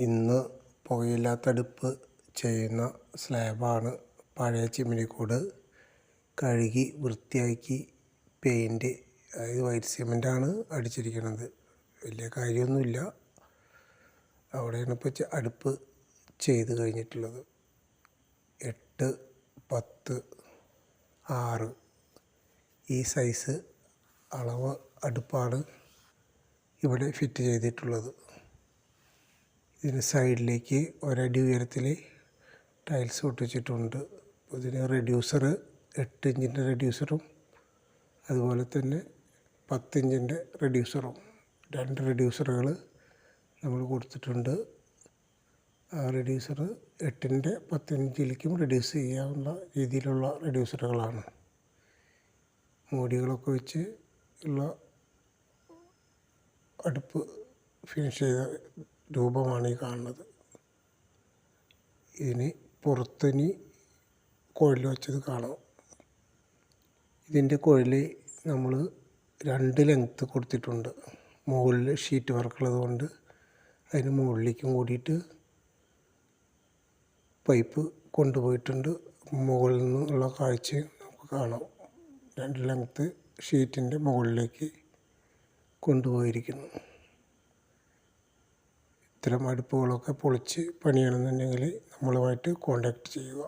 ഇന്ന് പുകയില്ലാത്തടുപ്പ് ചെയ്യുന്ന സ്ലാബാണ് പഴയ ചിമ്മിനിക്കൂട്. കഴുകി വൃത്തിയാക്കി പെയിന്റ് അതായത് വൈറ്റ് സിമെന്റാണ് അടിച്ചിരിക്കുന്നത്. വലിയ കാര്യമൊന്നുമില്ല. അവിടെയാണ് ഇപ്പോൾ അടുപ്പ് ചെയ്ത് കഴിഞ്ഞിട്ടുള്ളത്. എട്ട് പത്ത് ആറ്. ഈ സൈസ് അളവ് അടുപ്പാണ് ഇവിടെ ഫിറ്റ് ചെയ്തിട്ടുള്ളത്. ഇതിന് സൈഡിലേക്ക് ഒരടി ഉയരത്തിൽ ടൈൽസ് ഒട്ടിച്ചിട്ടുണ്ട് ഇതിന് റെഡ്യൂസർ എട്ട് ഇഞ്ചിന്റെ റെഡ്യൂസറും അതുപോലെ തന്നെ പത്തിഞ്ചിന്റെ റെഡ്യൂസറും. രണ്ട് റെഡ്യൂസറുകൾ നമ്മൾ കൊടുത്തിട്ടുണ്ട്. ആ റെഡ്യൂസർ എട്ടിന്റെ പത്തിഞ്ചിലേക്കും റെഡ്യൂസ് ചെയ്യാവുന്ന രീതിയിലുള്ള റെഡ്യൂസറുകളാണ്. മോടികളൊക്കെ വെച്ച് ഉള്ള അടുപ്പ് ഫിനിഷ് ചെയ്ത രൂപമാണ് ഈ കാണുന്നത്. ഇതിന് പുറത്തിനി കുഴൽ വെച്ചത് കാണാം. ഇതിന്റെ കുഴൽ നമ്മൾ രണ്ട് ലെങ്ത്ത് കൊടുത്തിട്ടുണ്ട്. മുകളിൽ ഷീറ്റ് വർക്കുള്ളത് കൊണ്ട് അതിന് മുകളിലേക്കും കൂടിയിട്ട് പൈപ്പ് കൊണ്ടുപോയിട്ടുണ്ട്. മുകളിൽ നിന്നുള്ള കാഴ്ച നമുക്ക് കാണാം. രണ്ട് ലെങ്ത്ത് ഷീറ്റിന്റെ മുകളിലേക്ക് കൊണ്ടുപോയിരിക്കുന്നു. ഇത്തരം അടുപ്പുകളൊക്കെ പൊളിച്ച് പണിയണമെന്നുണ്ടെങ്കിൽ നമ്മളുമായിട്ട് കോൺടാക്ട് ചെയ്യുക.